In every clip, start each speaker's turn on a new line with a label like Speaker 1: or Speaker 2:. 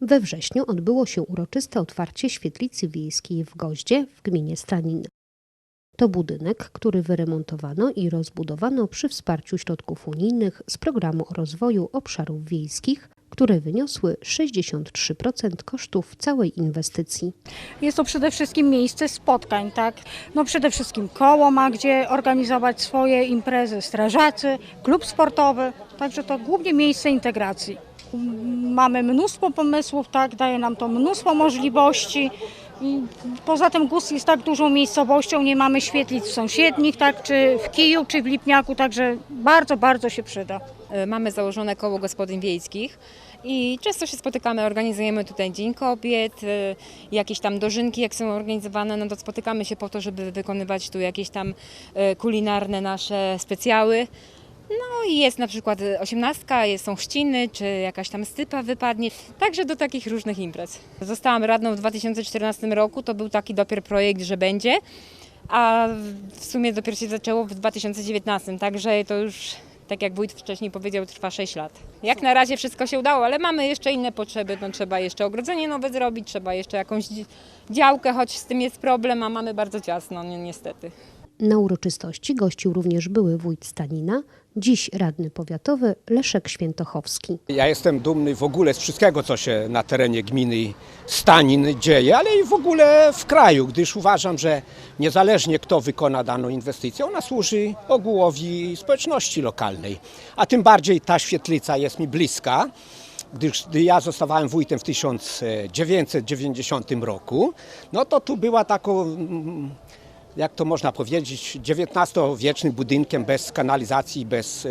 Speaker 1: We wrześniu odbyło się uroczyste otwarcie świetlicy wiejskiej w Goździe w gminie Stanin. To budynek, który wyremontowano i rozbudowano przy wsparciu środków unijnych z programu rozwoju obszarów wiejskich, które wyniosły 63% kosztów całej inwestycji.
Speaker 2: Jest to przede wszystkim miejsce spotkań, tak? No przede wszystkim koło ma gdzie organizować swoje imprezy, strażacy, klub sportowy, także to głównie miejsce integracji. Mamy mnóstwo pomysłów, tak? Daje nam to mnóstwo możliwości. Poza tym Gust jest tak dużą miejscowością, nie mamy świetlic sąsiednich, tak? Czy w Kiju, czy w Lipniaku, także bardzo, bardzo się przyda.
Speaker 3: E, Mamy założone koło gospodyń wiejskich i często się spotykamy, organizujemy tutaj Dzień Kobiet, e, jakieś tam dożynki jak są organizowane, no to spotykamy się po to, żeby wykonywać tu jakieś tam e, kulinarne nasze specjały. No i jest na przykład e, osiemnastka, są chrzciny, czy jakaś tam stypa wypadnie, także do takich różnych imprez. Zostałam radną w 2014 roku, to był taki dopiero projekt, że będzie, a w sumie dopiero się zaczęło w 2019, także to już tak jak wójt wcześniej powiedział, trwa 6 lat. Jak na razie wszystko się udało, ale mamy jeszcze inne potrzeby. No, trzeba jeszcze ogrodzenie nowe zrobić, trzeba jeszcze jakąś dzi- działkę, choć z tym jest problem, a mamy bardzo ciasno, ni- niestety.
Speaker 1: Na uroczystości gościł również były wójt Stanina, dziś radny powiatowy Leszek Świętochowski.
Speaker 4: Ja jestem dumny w ogóle z wszystkiego, co się na terenie gminy Stanin dzieje, ale i w ogóle w kraju, gdyż uważam, że niezależnie kto wykona daną inwestycję, ona służy ogółowi społeczności lokalnej. A tym bardziej ta świetlica jest mi bliska, gdyż gdy ja zostawałem wójtem w 1990 roku, no to tu była taką mm, jak to można powiedzieć, XIX-wiecznym budynkiem bez kanalizacji, bez,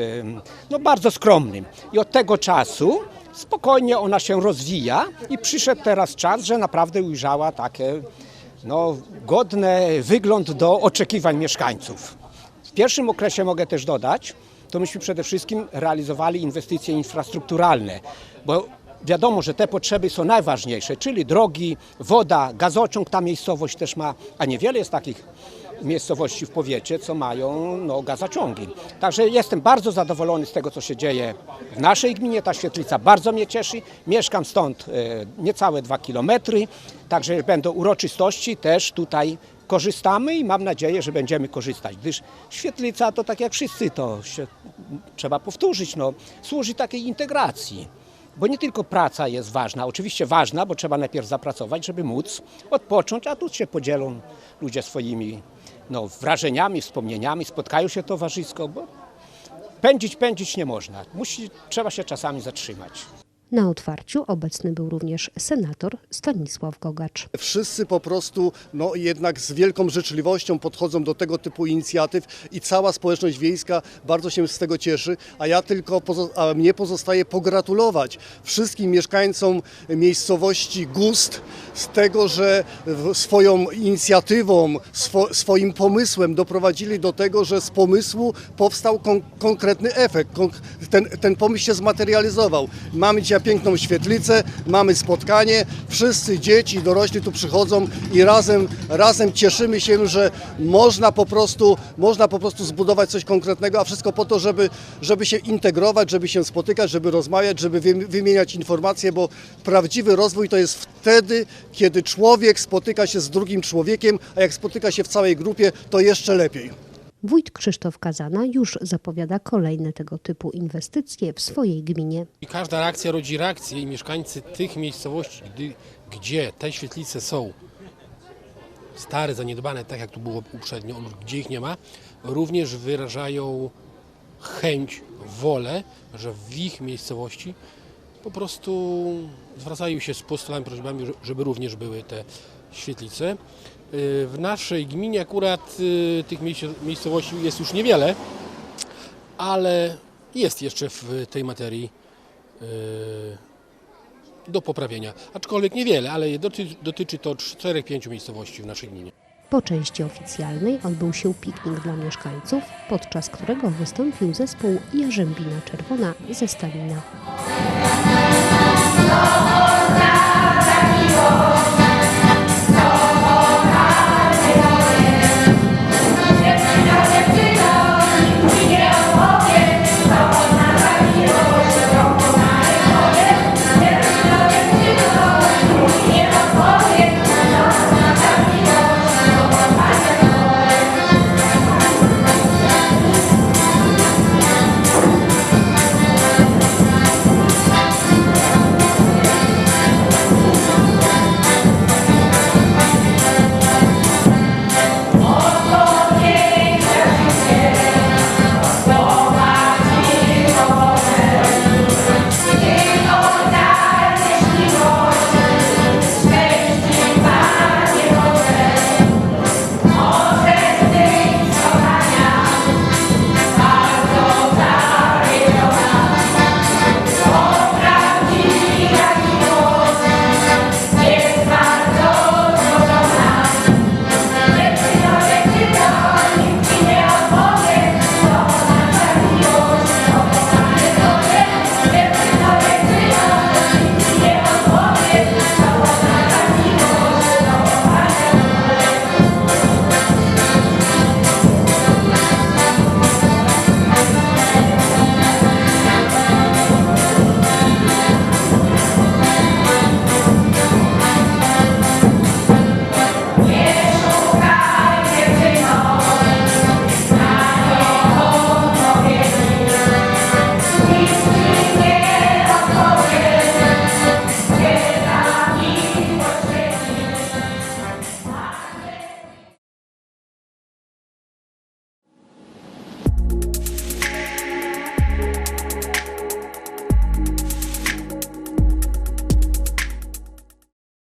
Speaker 4: no bardzo skromnym. I od tego czasu spokojnie ona się rozwija i przyszedł teraz czas, że naprawdę ujrzała takie no, godne wygląd do oczekiwań mieszkańców. W pierwszym okresie mogę też dodać, to myśmy przede wszystkim realizowali inwestycje infrastrukturalne, bo wiadomo, że te potrzeby są najważniejsze, czyli drogi, woda, gazociąg ta miejscowość też ma, a niewiele jest takich miejscowości w powiecie, co mają no, gazociągi. Także jestem bardzo zadowolony z tego, co się dzieje w naszej gminie. Ta świetlica bardzo mnie cieszy. Mieszkam stąd e, niecałe dwa kilometry, także będą uroczystości też tutaj korzystamy i mam nadzieję, że będziemy korzystać, gdyż świetlica to tak jak wszyscy to się, trzeba powtórzyć, no, służy takiej integracji. Bo nie tylko praca jest ważna, oczywiście ważna, bo trzeba najpierw zapracować, żeby móc odpocząć, a tu się podzielą ludzie swoimi no, wrażeniami, wspomnieniami, spotkają się towarzysko, bo pędzić, pędzić nie można. Musi, trzeba się czasami zatrzymać.
Speaker 1: Na otwarciu obecny był również senator Stanisław Gogacz.
Speaker 5: Wszyscy po prostu no, jednak z wielką życzliwością podchodzą do tego typu inicjatyw i cała społeczność wiejska bardzo się z tego cieszy, a ja tylko, a mnie pozostaje pogratulować wszystkim mieszkańcom miejscowości Gust z tego, że swoją inicjatywą, swo, swoim pomysłem doprowadzili do tego, że z pomysłu powstał kon, konkretny efekt. Kon, ten, ten pomysł się zmaterializował. Mamy dzisiaj piękną świetlicę, mamy spotkanie, wszyscy dzieci, dorośli tu przychodzą i razem, razem cieszymy się, że można po prostu, można po prostu zbudować coś konkretnego, a wszystko po to, żeby, żeby się integrować, żeby się spotykać, żeby rozmawiać, żeby wy- wymieniać informacje, bo prawdziwy rozwój to jest wtedy, kiedy człowiek spotyka się z drugim człowiekiem, a jak spotyka się w całej grupie, to jeszcze lepiej.
Speaker 1: Wójt Krzysztof Kazana już zapowiada kolejne tego typu inwestycje w swojej gminie.
Speaker 6: I każda reakcja rodzi reakcję i mieszkańcy tych miejscowości, gdzie te świetlice są stare, zaniedbane, tak jak tu było uprzednio, gdzie ich nie ma, również wyrażają chęć, wolę, że w ich miejscowości po prostu zwracają się z postulami, prośbami, że- żeby również były te świetlice. Y, W naszej gminie akurat y, tych miejsc- miejscowości jest już niewiele, ale jest jeszcze w tej materii e, do poprawienia. Aczkolwiek niewiele, ale dotyczy, dotyczy to 4-5 miejscowości w naszej gminie.
Speaker 1: Po części oficjalnej odbył się piknik dla mieszkańców, podczas którego wystąpił zespół Jarzębina Czerwona ze Stalina.